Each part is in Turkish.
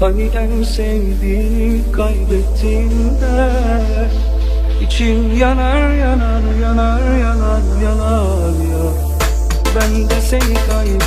Hani en sevdiğini kaybettiğinde İçim yanar yanar yanar yanar yanar ya. Ben de seni kaybettim.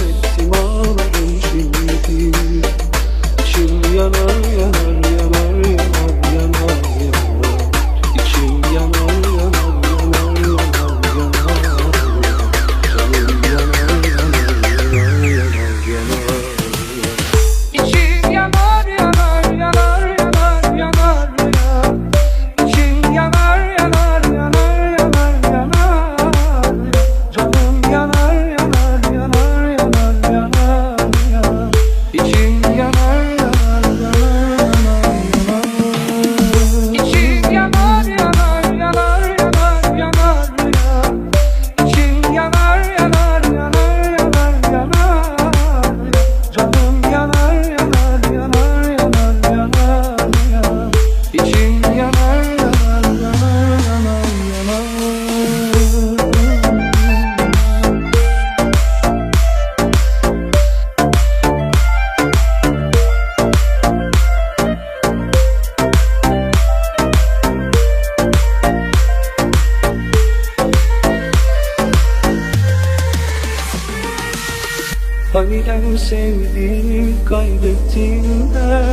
Hani en sevdiğini kaybettiğinde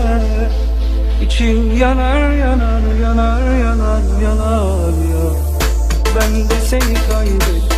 İçim yanar yanar yanar yanar yanar ya Ben de seni kaybettim.